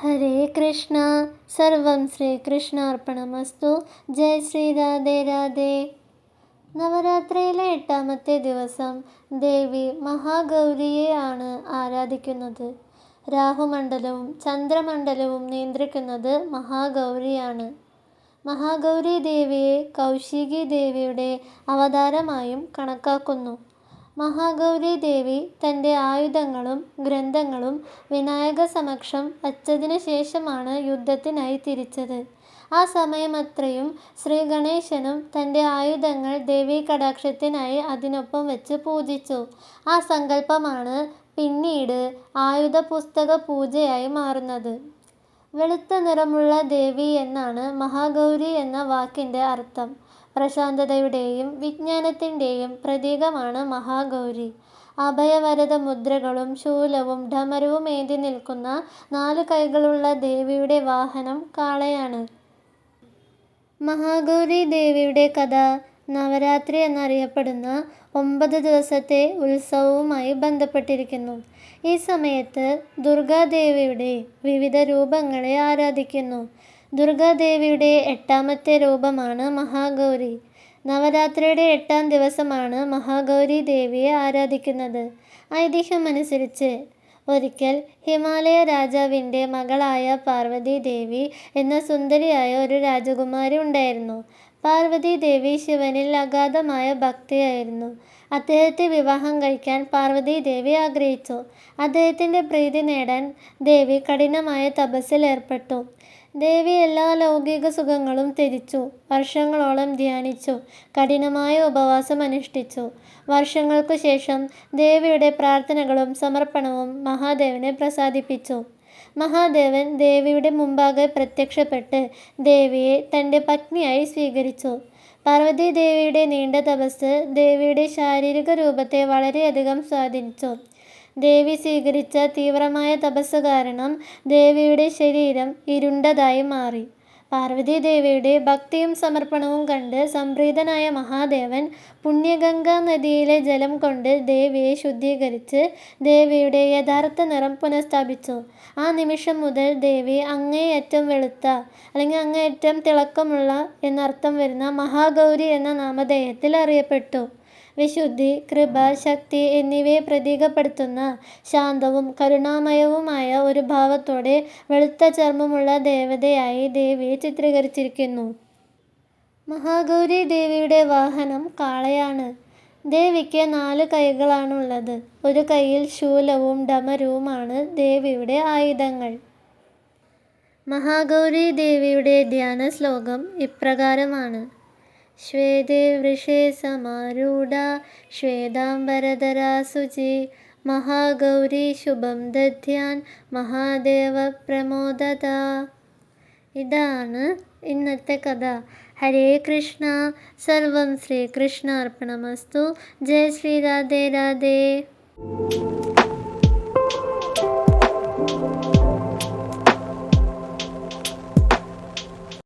ഹരേ കൃഷ്ണ. സർവം ശ്രീകൃഷ്ണാർപ്പണമസ്തു. ജയ് ശ്രീ രാധേ രാധേ. നവരാത്രിയിലെ എട്ടാമത്തെ ദിവസം ദേവി മഹാഗൗരിയെയാണ് ആരാധിക്കുന്നത്. രാഹുമണ്ഡലവും ചന്ദ്രമണ്ഡലവും നിയന്ത്രിക്കുന്നത് മഹാഗൗരിയാണ്. മഹാഗൗരി ദേവിയെ കൗശികി ദേവിയുടെ അവതാരമായും കണക്കാക്കുന്നു. മഹാഗൗരി ദേവി തന്റെ ആയുധങ്ങളും ഗ്രന്ഥങ്ങളും വിനായക സമക്ഷം വച്ചതിനു ശേഷമാണ് യുദ്ധത്തിനായി തിരിച്ചത്. ആ സമയമത്രയും ശ്രീ ഗണേശനും തന്റെ ആയുധങ്ങൾ ദേവീ കടാക്ഷത്തിനായി അതിനൊപ്പം വെച്ച് പൂജിച്ചു. ആ സങ്കല്പമാണ് പിന്നീട് ആയുധ പുസ്തക പൂജയായി മാറുന്നത്. വെളുത്ത നിറമുള്ള ദേവി എന്നാണ് മഹാഗൗരി എന്ന വാക്കിന്റെ അർത്ഥം. പ്രശാന്തതയുടെയും വിജ്ഞാനത്തിന്റെയും പ്രതീകമാണ് മഹാഗൗരി. അഭയവരത മുദ്രകളും ശൂലവും ഢമരവും ഏന്തി നിൽക്കുന്ന നാല് കൈകളുള്ള ദേവിയുടെ വാഹനം കാളയാണ്. മഹാഗൗരി ദേവിയുടെ കഥ നവരാത്രി എന്നറിയപ്പെടുന്ന ഒമ്പത് ദിവസത്തെ ഉത്സവവുമായി ബന്ധപ്പെട്ടിരിക്കുന്നു. ഈ സമയത്ത് ദുർഗാദേവിയുടെ വിവിധ രൂപങ്ങളെ ആരാധിക്കുന്നു. ദുർഗാദേവിയുടെ എട്ടാമത്തെ രൂപമാണ് മഹാഗൗരി. നവരാത്രിയുടെ എട്ടാം ദിവസമാണ് മഹാഗൗരി ദേവിയെ ആരാധിക്കുന്നത്. ഐതിഹ്യമനുസരിച്ച് ഒരിക്കൽ ഹിമാലയ രാജാവിന്റെ മകളായ പാർവതി ദേവി എന്ന സുന്ദരിയായ ഒരു രാജകുമാരി ഉണ്ടായിരുന്നു. പാർവതി ദേവി ശിവനിൽ അഗാധമായ ഭക്തിയായിരുന്നു. അദ്ദേഹത്തെ വിവാഹം കഴിക്കാൻ പാർവതി ദേവി ആഗ്രഹിച്ചു. അദ്ദേഹത്തിന്റെ പ്രീതി നേടാൻ ദേവി കഠിനമായ തപസ്സിൽ ഏർപ്പെട്ടു. ദേവി എല്ലാ ലൗകിക സുഖങ്ങളും ത്യജിച്ചു. വർഷങ്ങളോളം ധ്യാനിച്ചു. കഠിനമായ ഉപവാസം അനുഷ്ഠിച്ചു. വർഷങ്ങൾക്കു ശേഷം ദേവിയുടെ പ്രാർത്ഥനകളും സമർപ്പണവും മഹാദേവനെ പ്രസാദിപ്പിച്ചു. മഹാദേവൻ ദേവിയുടെ മുമ്പാകെ പ്രത്യക്ഷപ്പെട്ട് ദേവിയെ തന്റെ പത്നിയായി സ്വീകരിച്ചു. പാർവതി ദേവിയുടെ നീണ്ട തപസ് ദേവിയുടെ ശാരീരിക രൂപത്തെ വളരെയധികം സ്വാധീനിച്ചു. ദേവി സ്വീകരിച്ച തീവ്രമായ തപസ് കാരണം ദേവിയുടെ ശരീരം ഇരുണ്ടതായി മാറി. പാർവതി ദേവിയുടെ ഭക്തിയും സമർപ്പണവും കണ്ട് സംപ്രീതനായ മഹാദേവൻ പുണ്യഗംഗാ നദിയിലെ ജലം കൊണ്ട് ദേവിയെ ശുദ്ധീകരിച്ച് ദേവിയുടെ യഥാർത്ഥ നിറം പുനഃസ്ഥാപിച്ചു. ആ നിമിഷം മുതൽ ദേവി അങ്ങേയറ്റം വെളുത്ത അല്ലെങ്കിൽ അങ്ങേയറ്റം തിളക്കമുള്ള എന്നർത്ഥം വരുന്ന മഹാഗൗരി എന്ന നാമധേയത്തിൽ അറിയപ്പെട്ടു. വിശുദ്ധി കൃപ ശക്തി എന്നിവയെ പ്രതീകപ്പെടുത്തുന്ന ശാന്തവും കരുണാമയവുമായ ഒരു ഭാവത്തോടെ വെളുത്ത ചർമ്മമുള്ള ദേവതയായി ദേവിയെ ചിത്രീകരിച്ചിരിക്കുന്നു. മഹാഗൗരി ദേവിയുടെ വാഹനം കാളയാണ്. ദേവിക്ക് നാല് കൈകളാണുള്ളത്. ഒരു കൈയിൽ ശൂലവും ഡമരുവുമാണ് ദേവിയുടെ ആയുധങ്ങൾ. മഹാഗൗരി ദേവിയുടെ ധ്യാന ശ്ലോകം ഇപ്രകാരമാണ്. ശ്വേതേ വൃഷേ സമാരൂഢ ശ്വേതാംബരധരാ ശുചി മഹാഗൗരി ശുഭം ദധ്യാൻ മഹാദേവ പ്രമോദത ഇതാണ് ഇന്നത്തെ കഥ. ഹരേ കൃഷ്ണ. സർവം ശ്രീകൃഷ്ണാർപ്പണമസ്തു. ജയ ശ്രീ രാധേ രാധേ.